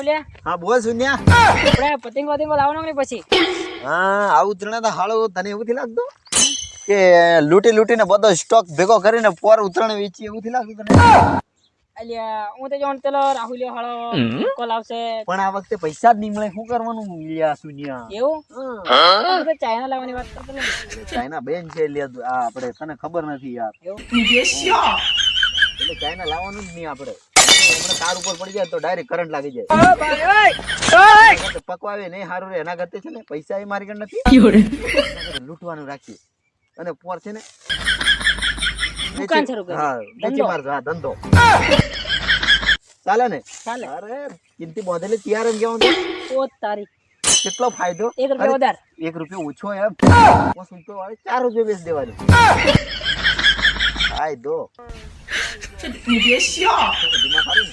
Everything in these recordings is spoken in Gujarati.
રાહુલિયા હા બોલ આપણે પતંગ લાવવાનો ને પછી. હા આ ઉતરણા તો હાલો તને એવું થી લાગતું? કે લૂંટી લૂંટીને બધો સ્ટોક ભેગો કરીને પોર ઉતરણ વેચી એવું થી લાગતું તને? અલ્યા હું તો હાળો કોલ આવશે. પણ આ વખતે પૈસા જ નહીં મળે શું કરવાનું લ્યા શૂન્યા એવું? હું. ચાઇના લાવવાની વાત કરતો ચાઇના બેન છે લ્યા આ આપણે તને ખબર નથી યાર. એવું? એટલે ચાઇના લાવવાનું જ નહીં આપણે. તાર ઉપર પડી જાય તો ડાયરેક્ટ કરંટ લાગી જાય. પકવાવે નહીં સારું રે. એના કરતે છે ને પૈસા એ મારી કણ નથી. લૂંટવાનું રાખીએ. અને પોર છે ને દુકાન શરૂ કરી. હા વેચી મારજો હા ધંધો. ચાલે ને? ચાલે. અરે કિંમતી બોધેલી તૈયાર એમ કેવું ઓ તારી કેટલો ફાયદો? એક રૂપિયા વધારે. એક રૂપિયો ઓછો એમ. હું વાળે ચાર રૂપિયા બેચ દેવાનું. ફાયદો સારું ને?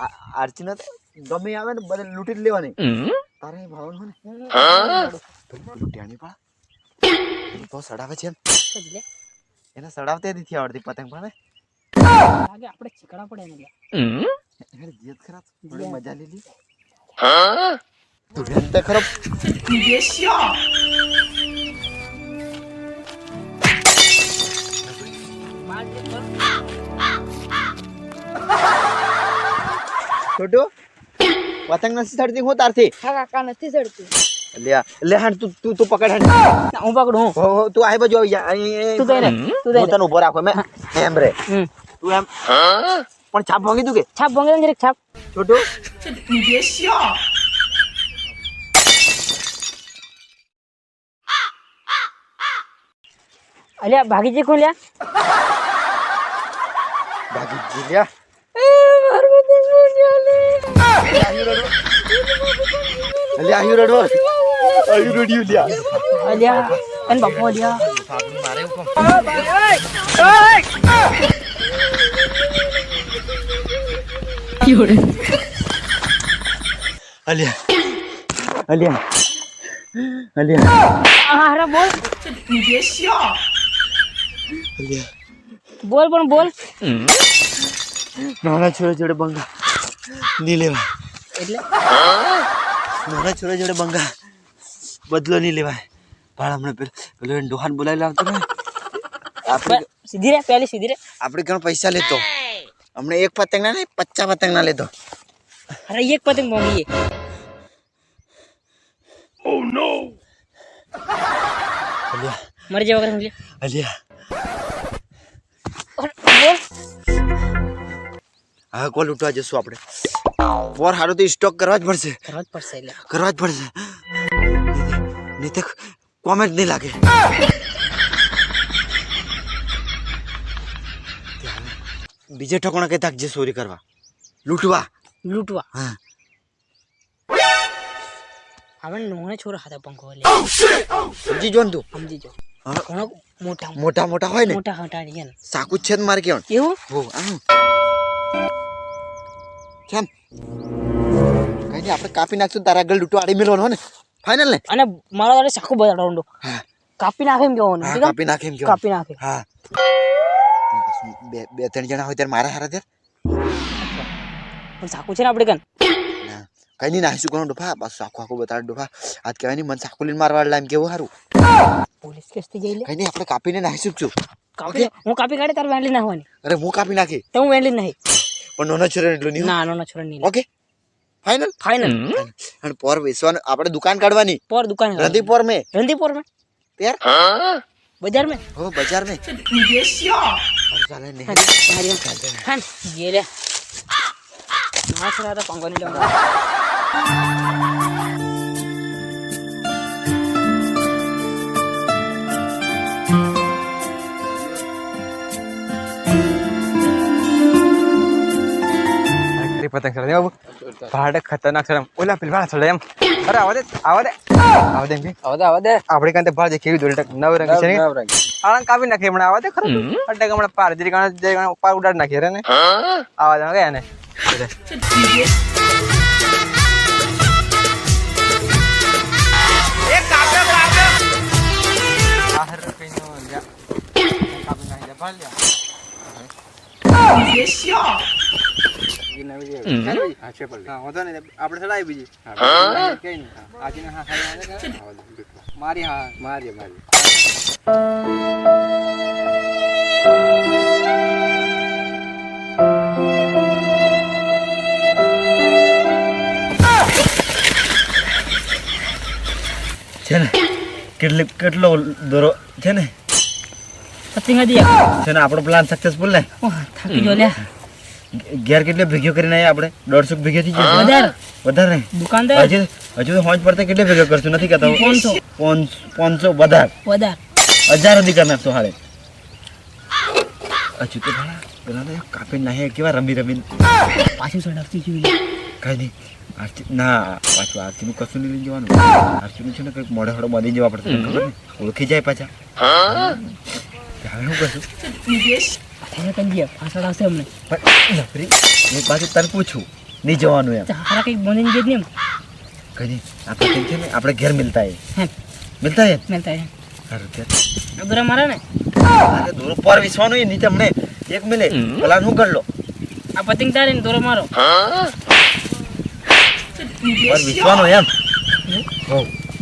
આ- આરચીને તો ગમે આવે ને બધા લૂંટી જ લેવાની. તારે અહીં ભાવનું હોય ને લૂંટ્યાની પણ. તો સડાવે છે એમ. એને સડાવતે નથી આવડતી પતંગ પણ લાગે આપણે ચીકણા પડે ને લે. જીત ખરા થોડી મજા લીધી. તું તો ખરો. છોટુ પતંગ નથી સડતી હું તારથી હા કાકા નથી ચડતું લે લે હાણ તું તું તું પકડ હાણ ના, હું પકડું હું હો હો તું આય બાજુ આવી જા અહીં- અહીં- તું દઈ રે તું દઈ હું રે તને ઊભો રાખો મેં એમ રે હમ. તું એમ પણ છાપ ભાંગી તું કે છાપ ભોંગે જરીક છાપ છોટુ અલ્યા ભાગી જે કોણ લ્યા ભાગી જી લ્યા અલ્યા આયુ રડો. આયુ રડ્યું લ્યા. અલ્યા એન બાપો અલ્યા. મારે હુકમ અલ્યા. અલ્યા. અલ્યા. હા હરા બોલ. અલ્યા. બોલ પણ બોલ. નાના છોરા જોડે બંગા. નહીં લેવાય એટલે? નાના છોરા જોડે બંગા. બદલો નહીં લેવાય. ભાળ હમણાં પેલો પેલો એને ડોહાન બોલાવી લાવતો ને. આપણે સીધી રે પહેલી સીધી રે. આપણે ઘણો પૈસા લેતો. હમણાં એક પતંગ ના નહીં પચાસ પતંગ ના લેતો. અરે એક પતંગ મોંઘી અલ્યા. મરી જવા કરે લે અલ્યા. હા કોલ ઉઠવા જશું આપણે. પોર હારું તો સ્ટોક કરવા જ પડશે. કરવા જ પડશે એટલે. કરવા જ પડશે. નહીં તો કોમેન્ટ નહીં લાગે. બીજે ઠકોણા કઈ તાકજે ચોરી કરવા. લૂંટવા. લૂંટવા. હા. આપણે નોણે છોરા હતા પંખો લે. સમજી જો ને તું? સમજી જો ઘણો મોટા. મોટા મોટા હોય ને? મોટા હટાડી સાકુ જ છે ને મારે કેવું એવું? હો આમ. કેમ? કઈ નહીં આપણે કાપી નાખશું તારા આગળ લૂંટો આડી મેળવાનો ને. ફાઇનલ ને? અને મારા દાડે સાખું હા. કાપી નાખે એમ કેવાનું કાપી નાખે એમ કેવું કાપી નાખે. હા. બે બે ત્રણ જણા હોય ત્યારે મારા હારા ત્યારે? પણ સાકું છે ને આપણે કન? કઈ નહીં નાખીશું કોનો ડોફા? બસ આખું આખું બતાડ ડોફા. આજ કહેવાય નહીં મને સાકુ લઈને મારવા લાઈમ કેવું સારું પોલીસ કેસથી જઈ લે કઈ નહીં આપણે કાપીને નાખીશું છું. કાપી હું કાપી કાઢે તારે વેલી નાખવાની. અરે હું કાપી નાખી? તો હું વેલી નહીં. નોના છોરાને એટલું નહીં ના નાના છોરાને નહીં ઓકે ફાઈનલ ફાઈનલ અને પોર વેચવાનું આપણે દુકાન કાઢવાની? પોર દુકાન રંધીપોર મે. રંધીપોર મે પેર? બજાર મે હો બજાર મે વિદેશિયા અરે ચાલે ને. મારી કાઢે હાન લે. છોરા તો પંગોની લેવા ખતરનાક ચડે બાબુ ભાડે ખતરનાક ચડે ઓલા પેલી ભાડા ચડે એમ. અરે આવા દે આવા દે. આવા દે આવા દે આવા દે. આપણે કાંતે ભાડે કેવી દોરી નવ રંગ છે નવ રંગ. કાપી નાખે હમણાં આવા દે ખરું. અટકે હમણાં પાર જરી કાણ જે પાર ઉડાડ નાખે રે ને આવા દે ગયા ને કાપી નાખી એ નવી જે હા છે પલ્લી. હા વાંધો નહીં આપણે ચડાવી બીજી. હા. કઈ નહીં. હા હા હા હા, હા, હા, હા. મારી હા મારી મારી. છે ને કેટલી કેટલો દોરો છે ને? પતંગ છે ને આપણો પ્લાન સક્સેસફુલ ને? થાકી જો લે ઘેર કેટલે ભેગ્યો કરીને આવ્યા આપણે? દોઢસો ભેગ્યો થઈ ગયો વધારે. વધારે? દુકાનદાર. હજુ હજુ તો હોંચ પડતા કેટલે ભેગો કરશું? નથી કહેતા પાંચસો. પાંચ- પાંચસો વધારે. વધારે. હજાર સુધી કરી નાખશો હારે. હજુ તો ભલા પેલા તો કાપી નાહે કેવા રમી રમી પાછું સડાવતી જોઈ કઈ નહીં. આરતી ના પાછું આરતીનું કશું નહીં લઈ જવાનું. આરતીનું છે ને કંઈક મોઢે હડો બાંધી જવા પડશે ઓળખી જાય પાછા. હવે શું કરશું? પાછા કઈ ગયા પાછળ આવશે અમને. પણ એક બાજુ તને પૂછું નહીં જવાનું એમ. હારા કંઈક બની ગયું એમ. કઈ નહીં આપણે કેમ છે ને આપણે ઘેર મિલતા હે. હે મિલતા હે? મિલતા હે. સારું મારા ને? અરે દૂર પર વિસવાનું એ નીચે અમને એક મિલે. પેલા શું કર લો? આ પતંગ તારે ને દોરો મારો. પર વિસવાનું એમ?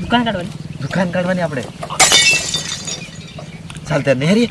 દુકાન કાઢવાની. દુકાન કાઢવાની આપણે. ચાલ ત્યારે નેહરી.